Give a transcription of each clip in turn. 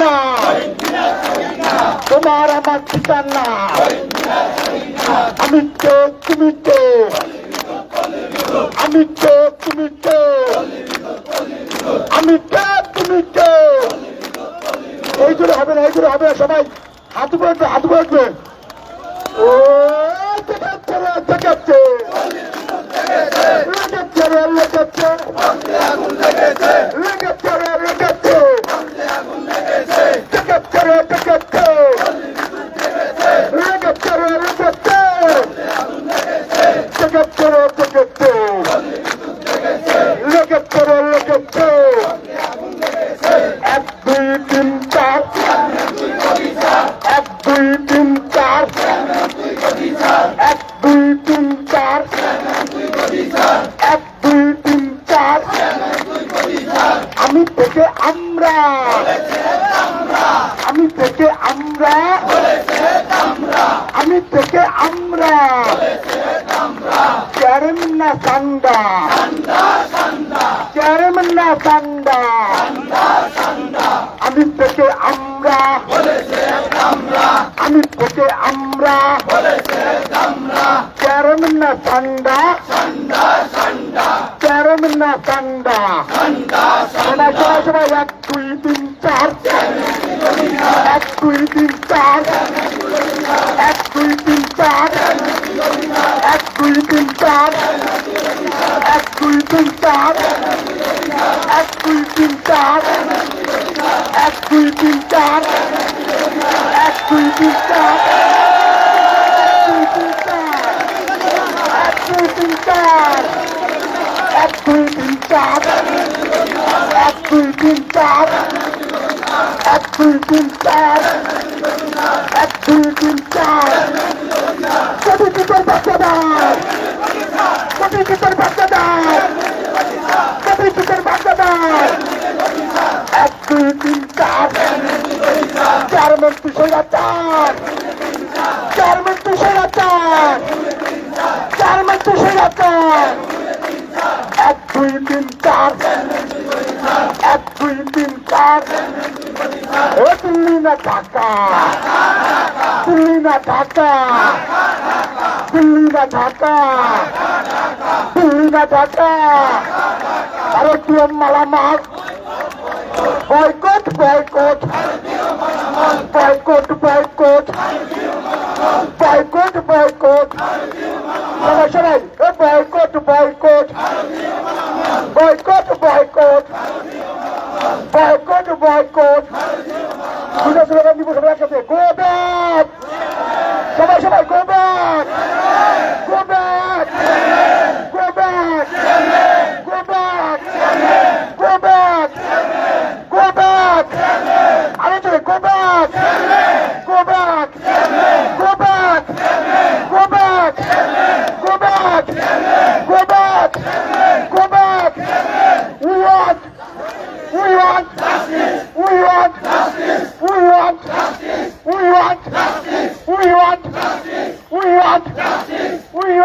না। তোমার আমার ঠিকানা। আমি কে তুমি কে আমি কে তুমি কে আমি কে তুমি কে এই করে হবে না, এই করে হবে সবাই। হাত বলবে হাত বলবে ও, দেখাচ্ছে দেখাচ্ছে। লেগেছে লেগেছে আমি তোকে আমরা। আমি তোকে আমরা। আমি তোকে আমরা। চেয়ারম্যান্না সান্দা চেয়ারম্যান্না সান্দা আমি তোকে আমরা। আমি তোকে আমরা। চেয়ারম্যান্না সান্দা চেয়ারম্যান না সান্দা সবাই সবাই সবাই এক দুই তিন চার এক দুই তিন চার এক দুই তিন চার এক দুই তিন চার এক দুই তিন চার এক দুই তিন চার এক দুই তিন চার এক দুই তিন চার এক দুই তিন চার এক দুই তিন চার এক দুই তিন চার এক দুই তিন চার এক দুই তিন চার কোটি কিতর বাচ্চাদার কোটি কিতর বাচ্চাদার কোটি কিতর বাচ্চাদার এক দুই তিন চার চার মিনিট সোজা চার চার মিনিট সোজা চার চার মিনিট সোজা চার এক দুই তিন চার এক দুই তিন চার ও দিল্লি না ঢাকা? দিল্লি না ঢাকা? দিল্লি না ঢাকা? দিল্লি না ঢাকা? ভারতীয় মালামাল?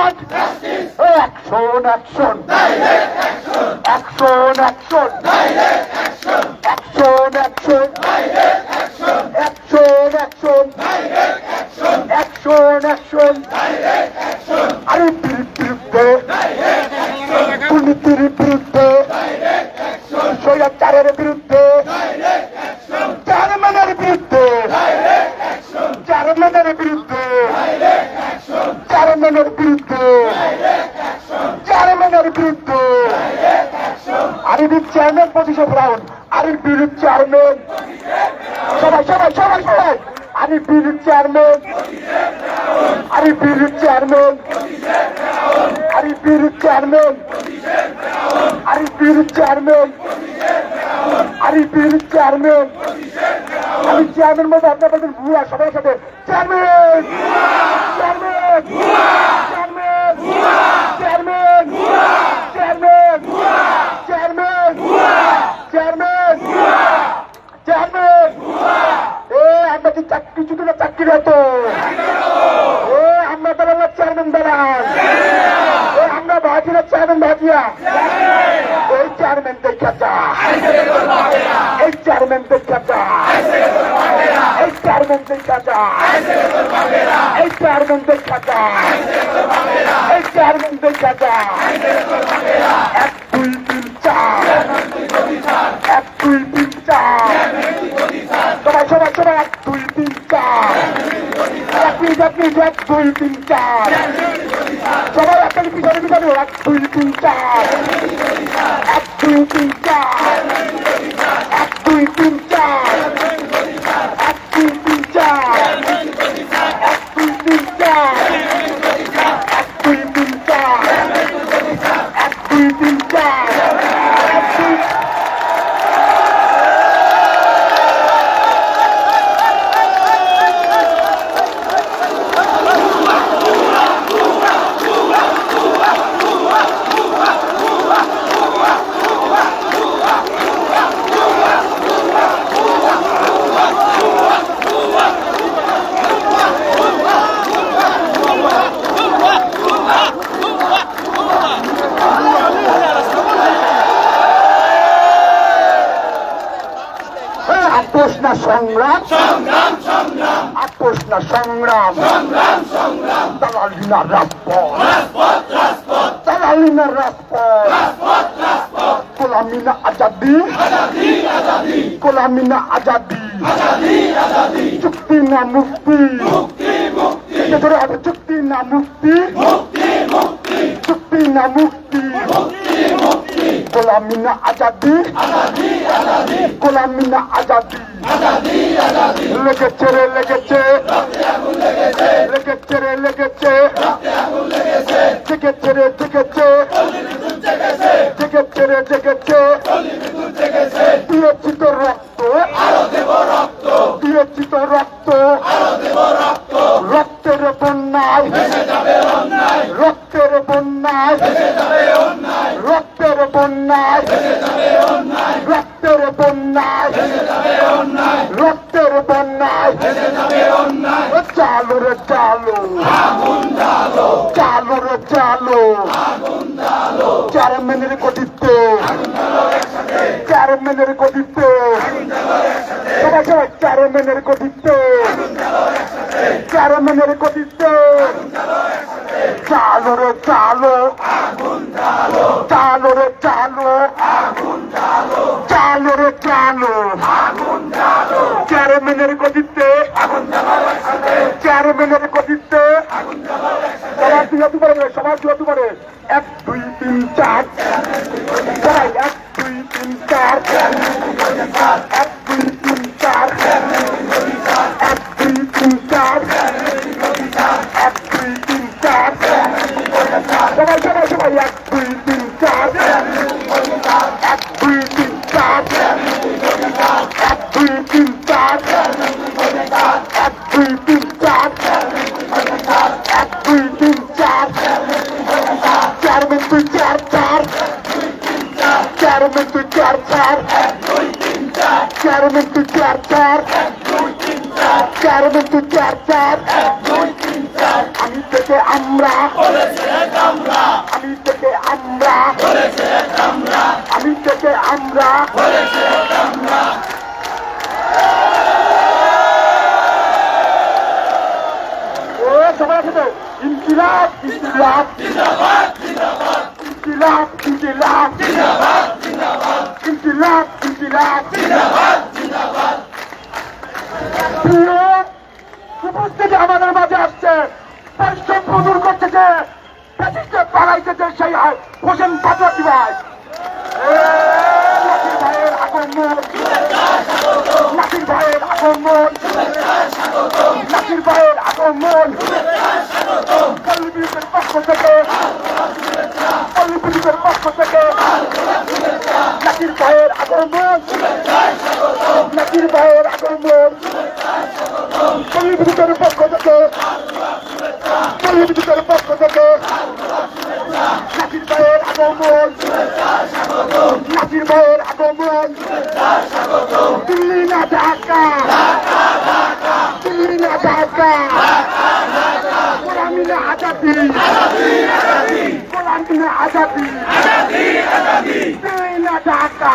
We want action action action action action action action action action action আরে বিরুদ্ধে দুর্নীতির বিরুদ্ধে স্বৈরাচারের বিরুদ্ধে চেয়ারম্যানের বিরুদ্ধে চেয়ারম্যানের বিরুদ্ধে চেয়ারম্যানের বিরুদ্ধে। চেয়ারম্যানের বিরুদ্ধে। আরিবির চেয়ারম্যান পঁচিশে ব্রাউন আরির বিরুদ্ধ চেয়ারম্যান সবাই সবাই সবাই সবাই। আরি বিরুদ্ধ চেয়ারম্যান আরি বিরুদ্ধ চেয়ারম্যান আরি বিরুদ্ধ চেয়ারম্যান আরি বিরুদ্ধ চেয়ারম্যান আরি বিরুদ্ধ চেয়ারম্যান আমি চেয়ারম্যান মধ্যে বলবেন, ভুয়া, সবার সাথে। Chairman chairman chairman chairman chairman chairman chairman এ আমরা কি চাকরি চুটি না চাকরি হতো এ আমরা দালাল চেয়ারম্যান দালাল এ আমরা ভাজিরা চেয়ারম্যান ভাজিয়া এই চেয়ারম্যান দেখা যা এই চেয়ারম্যান দেখা চেয়ারম্যান দেখা এই চেয়ারম্যান দেখা এই চেয়ারম্যান দেখা এক দুই তিন চার এক দুই তিন চার সবাই সবাই সবাই এক দুই তিন চার এক মিনিট এক দুই তিন চার সবাই একটা পিছনে পিছনে এক দুই তিন চার এক দুই তিন চার এক দুই তিন চার এক দুই তিন চার এক দুই তিন চার এক দুই তিন চার এক দুই তিন চার এক দুই হ্যাঁ, আপোষ না সংগ্রাম। সংগ্রাম সংগ্রাম। আপোষ না সংগ্রাম। সংগ্রাম সংগ্রাম। দালালি না রাজপথ। দালালি না রাজপথ। গোলামি না আজাদি। আজাদি আজাদি। গোলামি না আজাদি। আজাদি আজাদি। চুক্তি না মুক্তি। এটা ধরে হবে চুক্তি না মুক্তি। মুক্তি মুক্তি। চুক্তি না মুক্তি। মুক্তি মুক্তি। গোলামি না আজাদি। আজাদি। গোলামি না আজাদি। লেগেছে রে, লেগেছে। লেগেছে রে, লেগেছে। জেগেছে রে জেগেছে জেগেছে রে জেগেছে দিয়েছি তো রক্ত। দিয়েছি তো রক্ত। রক্তের বন্যায়। রক্তের বন্যায়। রক্তের বন্যায়। চালু রে চালু চালু রে চালু চেয়ারম্যানের গতিত্ব চেয়ারম্যানের গতিত্ব সবাই সবাই চেয়ারম্যানের গতিত্ব চেয়ারম্যানের গতিত্ব চালু রে চালু চালু রে চালু চালু রে চালু চেয়ারম্যানের গতিত্বে চেয়ারম্যানের গতিত্বে সবার দুই হাত পারে সবার দুই হাত পারে এক, দুই, তিন, চার। এক, দুই, তিন, চার। এক চেয়ারম্যান তুই চার চার আমি থেকে আমরা আমি থেকে আমরা আমি থেকে আমরা তো ইনকিলাব ইনকিলাব ইনকিলাব ইনকিলাব ইনকিলাব ইনকিলাব উপস্থিতি আমাদের মাঝে আসছে। বৈষম্য দূর করতে যে প্যাসিস্টে পালাইতে যে সেই হোসেন পাটোয়ারি ভাই। ভাইয়ের আগমন। নাসির ভাইয়ের আগমন। পক্ষ থেকে। পক্ষ থেকে। ভাইয়ের আগমন পল্লী বিদ্যুতের পক্ষ থেকে পল্লী বিদ্যুতের পক্ষ থেকে নাসির ভাইয়ের আগমন নাসির ভাইয়ের আগমন দিল্লি না ঢাকা দিল্লি না ঢাকা গোলামি না আজাদি গোলামি না আজাদি দিল্লি না ঢাকা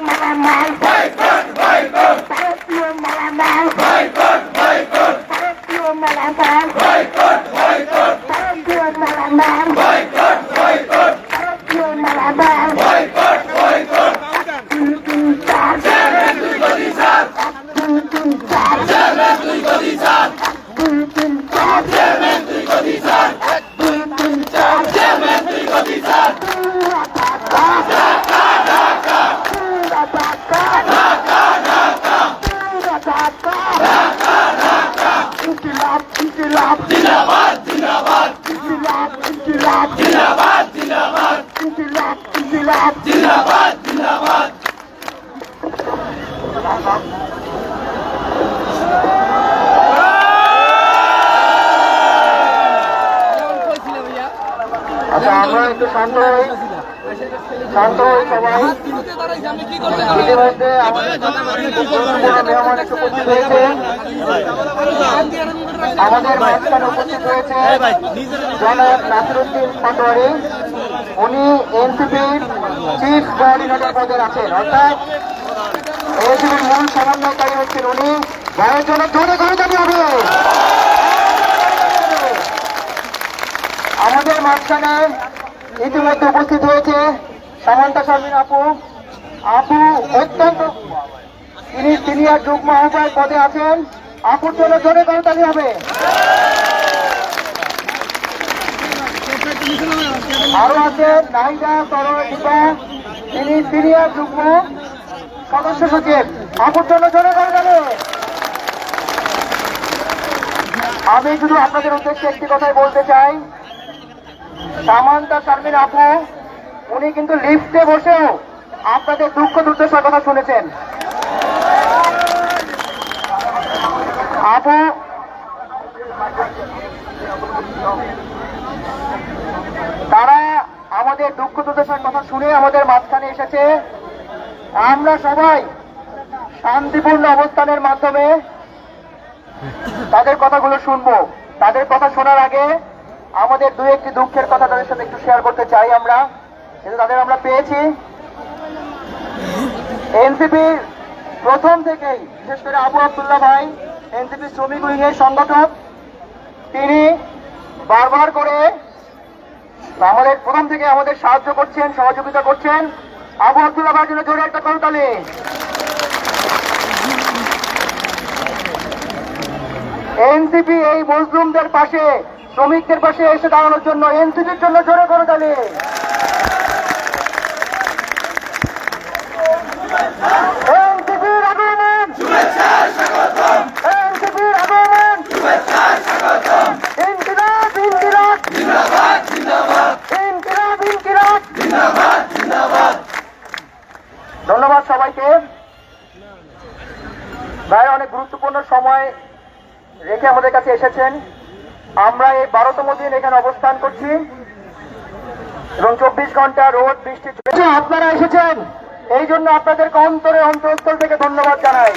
মালামাল বয়কট বয়কট ভারতীয় মালামাল বয়কট বয়কট ভারতীয় মালামাল বয়কট বয়কট ভারতীয় মালামাল বয়কট আমরা একটু সবাই। আমাদের আমাদের মাঝখানে উপস্থিত হয়েছে জনাব নাসিরুদ্দিন পাটোয়ারি। উনি এনসিপির চিফ কোঅর্ডিনেটর পদে আছেন। অর্থাৎ এনসিপির মূল সমন্বয়কারী হচ্ছেন উনি। ভাইয়ের জন্য করে দাবি হবে। মাঝখানে ইতিমধ্যে উপস্থিত হয়েছে সামান্তা শারমিন আপু। আপু অত্যন্ত তিনি সিনিয়র যুগ্ম আহ্বায়ক পদে আছেন। আপুর জন্য জোরে করতালি হবে। আরও আছেন নাহিদা দিবা তিনি সিনিয়র যুগ্ম সদস্য সচিব। আপুর জন্য জোরে করতালি আমি শুধু আপনাদের উদ্দেশ্যে একটি কথাই বলতে চাই। সামান্তা শারমিন আপু, উনি কিন্তু লিফটে বসেও আপনাদের দুঃখ দুর্দশার কথা শুনেছেন। আপু, তারা আমাদের দুঃখ দুর্দশার কথা শুনে আমাদের মাঝখানে এসেছে। আমরা সবাই শান্তিপূর্ণ অবস্থানের মাধ্যমে তাদের কথাগুলো শুনব। তাদের কথা শোনার আগে আমাদের দু একটি দুঃখের কথা তাদের সাথে একটু শেয়ার করতে চাই আমরা। কিন্তু তাদের আমরা পেয়েছি। এনসিপির প্রথম থেকেই, বিশেষ করে আবু আবদুল্লাহ ভাই এনসিপি শ্রমিক এর সংগঠক। তিনি বারবার করে আমাদের প্রথম থেকে আমাদের সাহায্য করছেন, সহযোগিতা করছেন। আবু আবদুল্লাহ ভাইয়ের জন্য জোরে একটা করতালি এনসিপি এই মজলুমদের পাশে শ্রমিকদের পাশে এসে দাঁড়ানোর জন্য এনসিপির জন্য জোরে করে তালে ধন্যবাদ সবাইকে। ভাই অনেক গুরুত্বপূর্ণ সময় রেখে আমাদের কাছে এসেছেন। আমরা এই বারোতম দিন এখানে অবস্থান করছি এবং চব্বিশ ঘণ্টা রোদ বৃষ্টি চলছে। আপনারা এসেছেন এই জন্য আপনাদেরকে অন্তরে অন্তরস্থল থেকে ধন্যবাদ জানাই